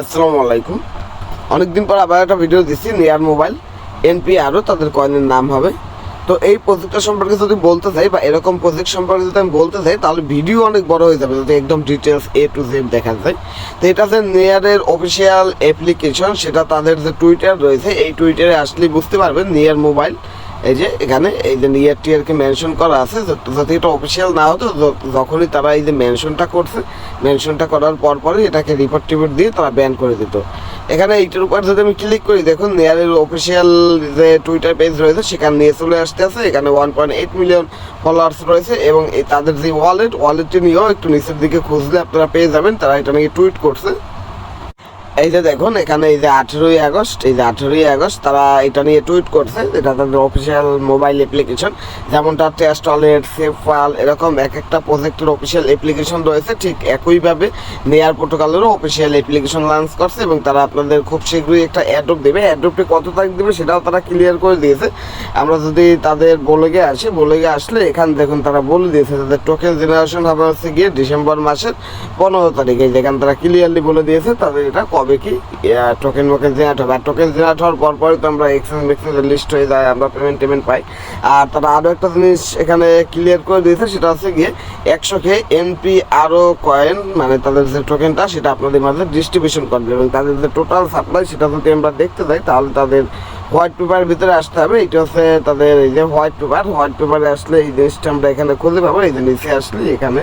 আসসালামু আলাইকুম। অনেকদিন পর আবার একটা ভিডিও দিচ্ছি নিয়ার মোবাইল এনপি আরও তাদের কয়েনের নাম হবে। তো এই প্রজেক্টটা সম্পর্কে যদি বলতে চাই বা এরকম প্রজেক্ট সম্পর্কে যদি আমি বলতে চাই, তাহলে ভিডিও অনেক বড় হয়ে যাবে, যদি একদম ডিটেলস এ টু জেড দেখা যায়। তো এটা যে নিয়ারের অফিসিয়াল অ্যাপ্লিকেশন সেটা তাদের যে টুইটার রয়েছে, এই টুইটারে আসলে বুঝতে পারবেন নিয়ার মোবাইল এই যে এখানে এই যে নিয়ার টিয়ারকে মেনশন করা আছে, যাতে এটা অফিসিয়াল না হতো যখনই তারা এই যে মেনশনটা করছে মেনশনটা করার পর পরই এটাকে রিপোর্ট টিপোর্ট দিয়ে তারা ব্যান করে দিত। এখানে এইটার উপর যদি আমি ক্লিক করি, দেখুন, নেয়ারের অফিসিয়াল যে টুইটার পেজ রয়েছে, সেখানে নিয়ে চলে আসতে আছে। এখানে one point eight million followers রয়েছে এবং তাদের যে ওয়ালেট ওয়ালেটটি নিয়েও একটু নিচের দিকে খুঁজলে আপনারা পেয়ে যাবেন, তারা এটা নাকি টুইট করছে। এই যে দেখুন, এখানে এই যে আঠেরোই আগস্ট, এই যে আঠেরোই আগস্ট তারা এটা নিয়ে টুইট করছে এটা তাদের অফিসিয়াল মোবাইল অ্যাপ্লিকেশন যেমনটা টেস্ট ওয়ালেট সেফ ফাইল এরকম এক একটা প্রজেক্টের অফিসিয়াল অ্যাপ্লিকেশন রয়েছে, ঠিক একইভাবে নেয়ার প্রোটোকলেরও অফিসিয়াল অ্যাপ্লিকেশন লঞ্চ করছে এবং তারা আপনাদের খুব শীঘ্রই একটা অ্যাডপ দেবে। অ্যাডপটি কত তারিখ দেবে সেটাও তারা ক্লিয়ার করে দিয়েছে। আমরা যদি তাদের বলে গিয়ে আসি, বলে গিয়ে আসলে এখানে দেখুন তারা বলে দিয়েছে তাদের টোকেন জেনারেশন হবে হচ্ছে গিয়ে ডিসেম্বর মাসের পনেরো তারিখে। যেখানে তারা ক্লিয়ারলি বলে দিয়েছে তাদের এটা কবে কি? টোকেন মোকেন জেনারেট হবে। আর টোকেন জেনারেট হওয়ার পর পরই তো আমরা এক্সচেঞ্জ মেক্সচেঞ্জের লিস্ট হয়ে যায়, আমরা পেমেন্ট টেমেন্ট পাই। আর তারা আরও একটা জিনিস এখানে ক্লিয়ার করে দিয়েছে, সেটা হচ্ছে গিয়ে একশো কে এনপি আরও কয়েন মানে তাদের যে টোকেনটা সেটা আপনাদের মাঝে ডিস্ট্রিবিউশন করবে। এবং তাদের যে টোটাল সাপ্লাই সেটা যদি আমরা দেখতে যাই, তাহলে তাদের হোয়াইট পেপারের ভিতরে আসতে হবে। এটা হচ্ছে তাদের এই যে হোয়াইট পেপার হোয়াইট পেপারে আসলে এই জিনিসটা আমরা এখানে খুঁজে পাবো, এই যে নিচে আসলে এখানে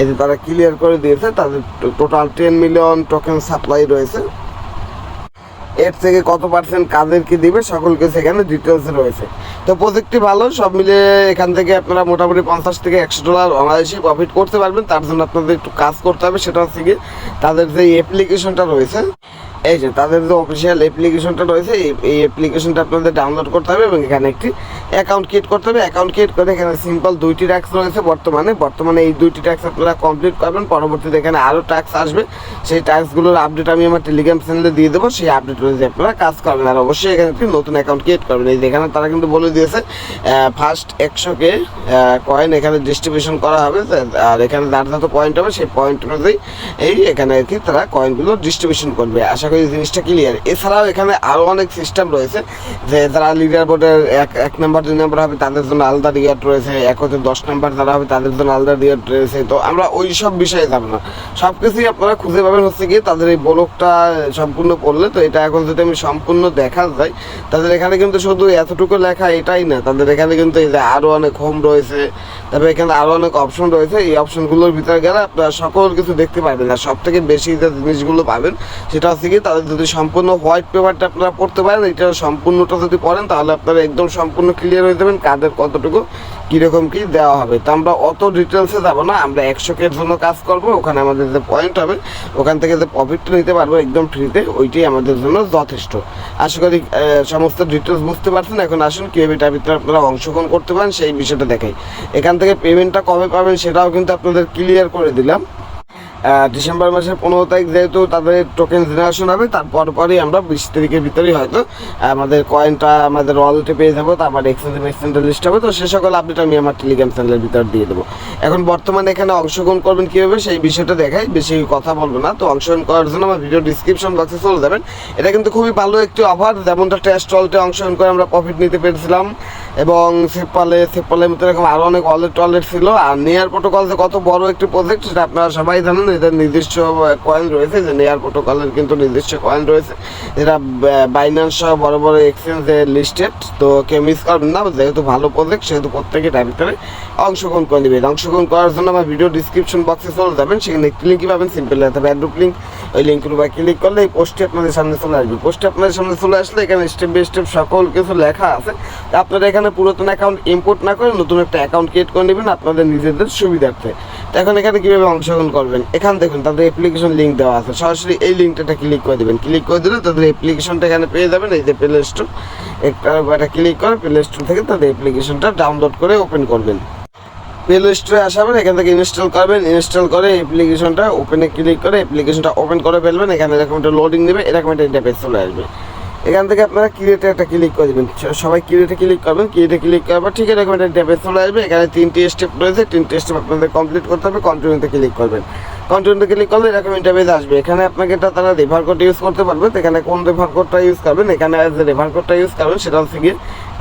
এই যে তারা ক্লিয়ার করে দিয়েছে, তাদের total ten million token supply রয়েছে। এর থেকে কত পার্সেন্ট কাদেরকে দিবে সকল কিছু এখানে ডিটেলস রয়েছে। তো প্রজেক্টটি ভালো, সব মিলে এখান থেকে আপনারা মোটামুটি পঞ্চাশ থেকে একশো ডলার বাংলাদেশে প্রফিট করতে পারবেন। তার জন্য আপনাদের একটু কাজ করতে হবে, সেটা হচ্ছে কি তাদের যে অ্যাপ্লিকেশনটা রয়েছে। এই যে তাদের যে অফিসিয়াল অ্যাপ্লিকেশনটা রয়েছে, এই- অ্যাপ্লিকেশনটা আপনাদের ডাউনলোড করতে হবে এবং এখানে একটি অ্যাকাউন্ট ক্রিয়েট করতে হবে। অ্যাকাউন্ট ক্রিয়েট করে এখানে সিম্পল দুইটি ট্যাক্স রয়েছে বর্তমানে। বর্তমানে এই দুইটি ট্যাক্স আপনারা কমপ্লিট করবেন। পরবর্তীতে এখানে আরও ট্যাক্স আসবে। সেই ট্যাক্সগুলোর আপডেট আমি আমার টেলিগ্রাম চ্যানেলে দিয়ে দেবো। সেই আপডেট অনুযায়ী আপনারা কাজ করবেন। আর অবশ্যই এখানে একটি নতুন অ্যাকাউন্ট ক্রিয়েট করবেন। এই যে এখানে তারা কিন্তু বলে দিয়েছে ফার্স্ট একশোকে কয়েন এখানে ডিস্ট্রিবিউশন করা হবে। আর এখানে যার যত পয়েন্ট হবে, সেই পয়েন্ট অনুযায়ী এই এখানে আর কি তারা কয়েনগুলো ডিস্ট্রিবিউশন করবে। আশা করি জিনিসটা ক্লিয়ার এছাড়াও এখানে আরও অনেক সিস্টেম রয়েছে যে যারা লিডার বোর্ডের এক এক নাম্বার দুই নাম্বার হবে, তাদের জন্য আলাদা রিয়ার্ট রয়েছে। এক হচ্ছে দশ নাম্বার যারা হবে, তাদের জন্য আলাদা রিয়ার্ট রয়েছে। তো আমরা ওই সব বিষয়ে যাব না। সব কিছুই আপনারা খুঁজে পাবেন হচ্ছে গিয়ে তাদের এই ব্লকটা সম্পূর্ণ করলে। তো এটা এখন যদি আমি সম্পূর্ণ দেখা যায়, তাদের এখানে কিন্তু শুধু এতটুকু লেখা এটাই না। তাদের এখানে কিন্তু এই যে আরও অনেক হোম রয়েছে, তারপরে এখানে আরও অনেক অপশন রয়েছে। এই অপশনগুলোর ভিতরে গেলে আপনারা সকল কিছু দেখতে পারবেন। আর সব থেকে বেশি যে জিনিসগুলো পাবেন, সেটা হচ্ছে কি তাদের যদি সম্পূর্ণ হোয়াইট পেপারটা আপনারা পড়তে পারেন, এটা সম্পূর্ণটা যদি পড়েন, তাহলে আপনারা একদম সম্পূর্ণ ক্লিয়ার হয়ে যাবেন কাদের কতটুকু, কীরকম কী দেওয়া হবে। তো আমরা অত ডিটেলসে যাব না, আমরা একশো কের জন্য কাজ করব, ওখানে আমাদের যে পয়েন্ট হবে, ওখান থেকে যে প্রফিটটা নিতে পারব একদম ফ্রিতে ওইটাই আমাদের জন্য যথেষ্ট। আশা করি সমস্ত ডিটেলস বুঝতে পারছেন, এখন আসুন, কীভাবে এটার ভিতরে আপনারা অংশগ্রহণ করতে পারেন, সেই বিষয়টা দেখাই। এখান থেকে পেমেন্টটা কবে পাবেন, সেটাও কিন্তু আপনাদের ক্লিয়ার করে দিলাম। ডিসেম্বর মাসের পনেরো তারিখ যেহেতু তাদের টোকেন জেনারেশন হবে তারপর পরই আমরা বিশ তারিখের ভিতরেই হয়তো আমাদের কয়েনটা আমাদের ওয়ালেটে পেয়ে যাব, তারপর এক্সচেঞ্জ এক্সচেঞ্জের লিস্ট হবে। তো সে সকল আপডেট আমি আমার টেলিগ্রাম চ্যানেলের ভিতর দিয়ে দেবো। এখন বর্তমানে এখানে অংশগ্রহণ করবেন কীভাবে, সেই বিষয়টা দেখাই। বেশি কথা বলব না। তো অংশগ্রহণ করার জন্য আমার ভিডিও ডিসক্রিপশন বক্সে চলে যাবেন। এটা কিন্তু খুবই ভালো একটি অফার যেমনটা টেস্ট ওয়ালেটে অংশগ্রহণ করে আমরা প্রফিট নিতে পেরেছিলাম। এবং সেপালে সেপালের মতো এরকম আরও অনেক ওয়ালেট টলেট ছিল। আর নেয়ার প্রোটোকল যে কত বড় একটি প্রজেক্ট সেটা আপনারা সবাই জানেন, এদের নির্দিষ্ট কয়েন রয়েছে, যে নেয়ার প্রোটোকলের কিন্তু নির্দিষ্ট কয়েন রয়েছে। যেটা বাইন্যান্স সহ বড় বড় এক্সচেঞ্জে লিস্টেড তো কেউ মিস করবেন না, যেহেতু ভালো প্রজেক্ট সেহেতু প্রত্যেকে তার ভিতরে অংশগ্রহণ করে নেবেন। অংশগ্রহণ করার জন্য আমার ভিডিও ডিসক্রিপশন বক্সে চলে যাবেন, সেখানে একটি লিঙ্কই পাবেন সিম্পল তবে অ্যাড্রুপ লিঙ্ক ওই লিঙ্কের উপর ক্লিক করলে এই পোস্টটি আপনাদের সামনে চলে আসবে। পোস্টটি আপনাদের সামনে চলে আসলে এখানে স্টেপ বাই স্টেপ সকল কিছু লেখা আছে। আপনারা এখানে পুরাতন অ্যাকাউন্ট ইম্পোর্ট না করে নতুন একটা অ্যাকাউন্ট ক্রিয়েট করে নেবেন আপনাদের নিজেদের সুবিধার্থে। তো এখন এখানে কীভাবে অংশগ্রহণ করবেন? এখানে দেখুন, তাদের অ্যাপ্লিকেশন লিঙ্ক দেওয়া আছে। সরাসরি এই লিঙ্কটা ক্লিক করে দেবেন। ক্লিক করে দিলে তাদের অ্যাপ্লিকেশনটা এখানে পেয়ে যাবেন, এই যে প্লে স্টোর একটা একটা ক্লিক করে প্লে স্টোর থেকে তাদের অ্যাপ্লিকেশনটা ডাউনলোড করে ওপেন করবেন। প্লে স্টোরে আসাবেন এখান থেকে ইনস্টল করবেন। ইনস্টল করে অ্যাপ্লিকেশনটা ওপেনে ক্লিক করে অ্যাপ্লিকেশনটা ওপেন করে ফেলবেন। এখানে এরকম একটা লোডিং দেবে এরকম একটা ইন্টারফেস চলে আসবে। এখান থেকে আপনারা ক্রিয়েটে একটা ক্লিক করে দেবেন। সবাই ক্রিয়েটে ক্লিক করবেন ক্রিয়েটে ক্লিক করার পর ঠিক এরকম একটা ট্যাপে চলে আসবে। এখানে তিনটি স্টেপ রয়েছে। তিনটি স্টেপ আপনাদের কমপ্লিট করতে হবে। কন্টিনিউতে ক্লিক করবেন। কন্টিনিউতে ক্লিক করলে এরকম ইন্টারভেজ আসবে। এখানে আপনাকে এটা তারা রেফার কোড ইউজ করতে পারবে। তো এখানে কোন রেফার কোডটা ইউজ করবেন? এখানে যে রেফার কোডটা ইউজ করবেন, সেটা হচ্ছে গিয়ে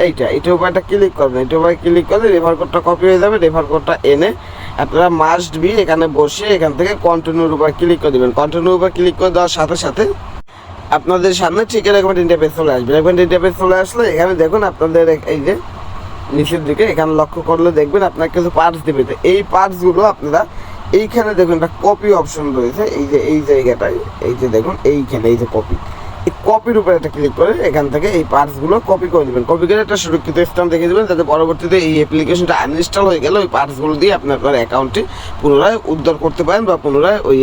এইটা। এটার উপর একটা ক্লিক করবেন। এটার উপরে ক্লিক করলে রেফার কোডটা কপি হয়ে যাবে। রেফার কোডটা এনে আপনারা মাস্ট বি এখানে বসে এখান থেকে কন্টিনিউর উপর ক্লিক করে দেবেন। কন্টিনিউর উপর ক্লিক করে দেওয়ার সাথে সাথে আপনাদের সামনে ঠিক এরকম ইন্টারফেস চলে আসবে। এরকম ইন্টারফেস চলে আসলে এখানে দেখুন আপনাদের এই যে নিচের দিকে এখানে লক্ষ্য করলে দেখবেন আপনার কিছু পার্টস দেবে। তো এই পার্টসগুলো আপনারা এইখানে দেখুন একটা কপি অপশন রয়েছে। এই যে, এই জায়গাটায়, এই যে দেখুন, এইখানে এই যে কপি এই কপির উপরে একটা ক্লিক করে এখান থেকে এই পার্টসগুলো কপি করে দেবেন। কপি করে একটা সুরক্ষিত স্থান দেখে দেবেন যাতে পরবর্তীতে এই অ্যাপ্লিকেশনটা আনইনস্টল হয়ে গেলে ওই পার্টসগুলো দিয়ে আপনি আপনার অ্যাকাউন্টটি পুনরায় উদ্ধার করতে পারেন বা পুনরায় ওই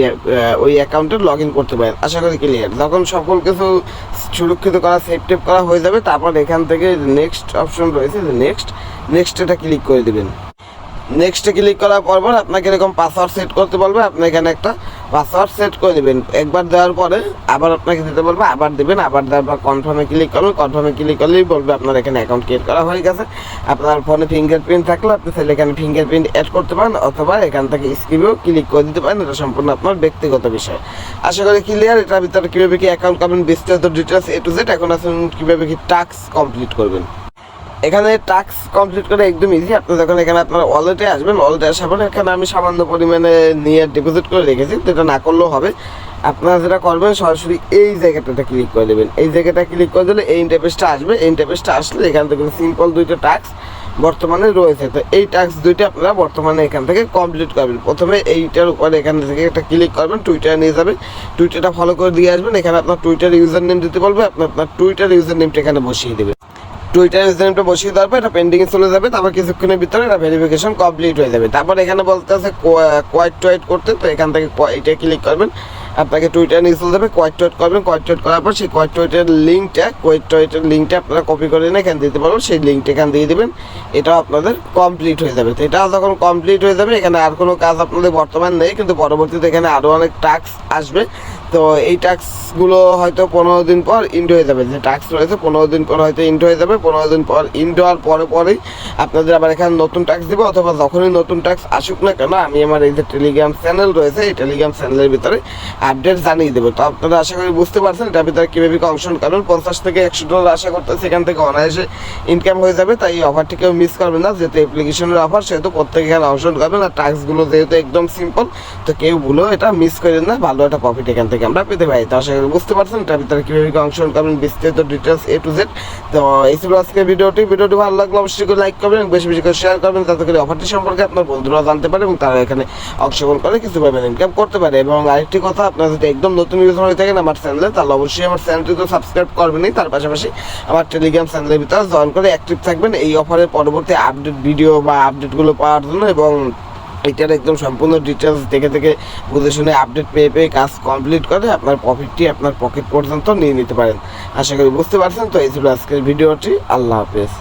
ওই অ্যাকাউন্টে লগ ইন করতে পারেন। আশা করি ক্লিয়ার যখন সকল কিছু সুরক্ষিত করা সেভ টেপ করা হয়ে যাবে, তারপর এখান থেকে নেক্সট অপশন রয়েছে নেক্সট নেক্সট এটা ক্লিক করে দেবেন। নেক্সটে ক্লিক করার পর আপনাকে এরকম পাসওয়ার্ড সেট করতে বলবে। আপনি এখানে একটা পাসওয়ার্ড সেট করে দেবেন। একবার দেওয়ার পরে আবার আপনাকে দিতে বলবে, আবার দেবেন, আবার দেওয়ার পর কনফার্মে ক্লিক করবেন কনফার্মে ক্লিক করলেই বলবে আপনার এখানে অ্যাকাউন্ট ক্রিয়েট করা হয়ে গেছে। আপনার ফোনে ফিঙ্গারপ্রিন্ট থাকলে আপনি তাহলে এখানে ফিঙ্গারপ্রিন্ট অ্যাড করতে পারেন অথবা এখান থেকে স্ক্রিপেও ক্লিক করে দিতে পারেন। এটা সম্পূর্ণ আপনার ব্যক্তিগত বিষয়। আশা করি ক্লিয়ার এটার ভিতরে কীভাবে কি অ্যাকাউন্ট করবেন, বিস্তারিত ডিটেলস এ টু জেড এখন আসুন কীভাবে কি টাস্ক কমপ্লিট করবেন। এখানে টাস্ক কমপ্লিট করে একদম ইজি আপনি যখন এখানে আপনার ওয়ালেটে আসবেন ওয়ালেটে আসার পরে এখানে আমি সামান্য পরিমাণে নিয়ে ডিপোজিট করে রেখেছি এটা না করলেও হবে। আপনারা যেটা করবেন, সরাসরি এই জায়গাটাতে ক্লিক করে দেবেন এই জায়গাটা ক্লিক করে দিলে এই ইন্টারফেসটা আসবে। এই ইন্টারফেসটা আসলে এখান থেকে সিম্পল দুইটা টাস্ক বর্তমানে রয়েছে। তো এই টাস্ক দুইটা আপনারা বর্তমানে এখান থেকে কমপ্লিট করবেন প্রথমে এইটার উপরে এখান থেকে একটা ক্লিক করবেন টুইটার নিয়ে যাবেন। টুইটারটা ফলো করে দিয়ে আসবেন। এখানে আপনার টুইটার ইউজার নেম দিতে বলবে, আপনি আপনার টুইটার ইউজার নেমটা এখানে বসিয়ে দেবেন। টুইটার ইউজারনেমটা বসিয়ে দেওয়ার পর এটা পেন্ডিংয়ে চলে যাবে, তারপর কিছুক্ষণের ভিতরে এটা ভেরিফিকেশন কমপ্লিট হয়ে যাবে। তারপর এখানে বলতে আছে কোয়াইট টুয়াইট করতে, তো এখান থেকে এটা ক্লিক করবেন, আপনাকে টুইটার নিয়ে চলে যাবে কোয়াইট টুয়াইট করবেন কোয়াইট টুয়াইট করার পর সেই কোয়াইট টুয়াইটের লিঙ্কটা কোয়াইট টুয়াইটের লিঙ্কটা আপনারা কপি করে নিয়ে এখানে দিতে পারবেন, সেই লিঙ্কটা এখানে দিয়ে দেবেন, এটাও আপনাদের কমপ্লিট হয়ে যাবে। তো এটাও যখন কমপ্লিট হয়ে যাবে, এখানে আর কোনো কাজ আপনাদের বর্তমান নেই, কিন্তু পরবর্তীতে এখানে আরও অনেক টাস্ক আসবে। তো এই টাস্কগুলো হয়তো পনেরো দিন পর ইন্ড হয়ে যাবে। যে টাস্ক রয়েছে, পনেরো দিন পর হয়তো ইন্ড হয়ে যাবে, পনেরো দিন পর ইন্ড হওয়ার পরে পরেই আপনাদের আবার এখানে নতুন টাস্ক দেবো, অথবা যখনই নতুন টাস্ক আসুক না কেন, আমি আমার এই যে টেলিগ্রাম চ্যানেল রয়েছে, এই টেলিগ্রাম চ্যানেলের ভিতরে আপডেট জানিয়ে দেবো। তো আপনারা আশা করি বুঝতে পারছেন এটার ভিতরে কীভাবে কি অংশগ্রহণ করবেন পঞ্চাশ থেকে একশো ডলার আশা করতে সেখান থেকে অনায়াসে ইনকাম হয়ে যাবে, তাই এই অফারটি কেউ মিস করবেন না। যেহেতু অ্যাপ্লিকেশনের অফার সেহেতু প্রত্যেকে এখানে অংশগ্রহণ করবেন। আর টাস্কগুলো যেহেতু একদম সিম্পল তো কেউ ভুলেও এটা মিস করেন না, ভালো একটা প্রফিট এখান থেকে আমরা পেতে পারি। তো আশা করি বুঝতে পারছেন, এটার ভিতরে কীভাবে অংশগ্রহণ করবেন বিস্তারিত ডিটেলস এ টু জেড তো এই ছিল আজকের ভিডিওটি। ভিডিওটি ভালো লাগলে অবশ্যই করে লাইক করবেন বেশি বেশি করে শেয়ার করবেন, তাতে করে অফারটি সম্পর্কে আপনার বন্ধুরা জানতে পারে এবং তারা এখানে অংশগ্রহণ করে কিছু পাবেন ইনকাম করতে পারে। এবং আরেকটি কথা, আপনারা যদি একদম নতুন ইউজার হয়ে থাকেন আমার চ্যানেলে তাহলে অবশ্যই আমার চ্যানেলটি তো সাবস্ক্রাইব করবেনই। তার পাশাপাশি আমার টেলিগ্রাম চ্যানেলের ভিতরে জয়েন করে অ্যাক্টিভ থাকবেন এই অফারের পরবর্তী আপডেট ভিডিও বা আপডেটগুলো পাওয়ার জন্য এবং এটার একদম সম্পূর্ণ ডিটেলস দেখে দেখে বুঝে শুনে আপডেট পেয়ে পেয়ে কাজ কমপ্লিট করে আপনার প্রফিটটি আপনার পকেট পর্যন্ত নিয়ে নিতে পারেন। আশা করি বুঝতে পারছেন, তো এই ছিল আজকের ভিডিওটি আল্লাহ হাফেজ।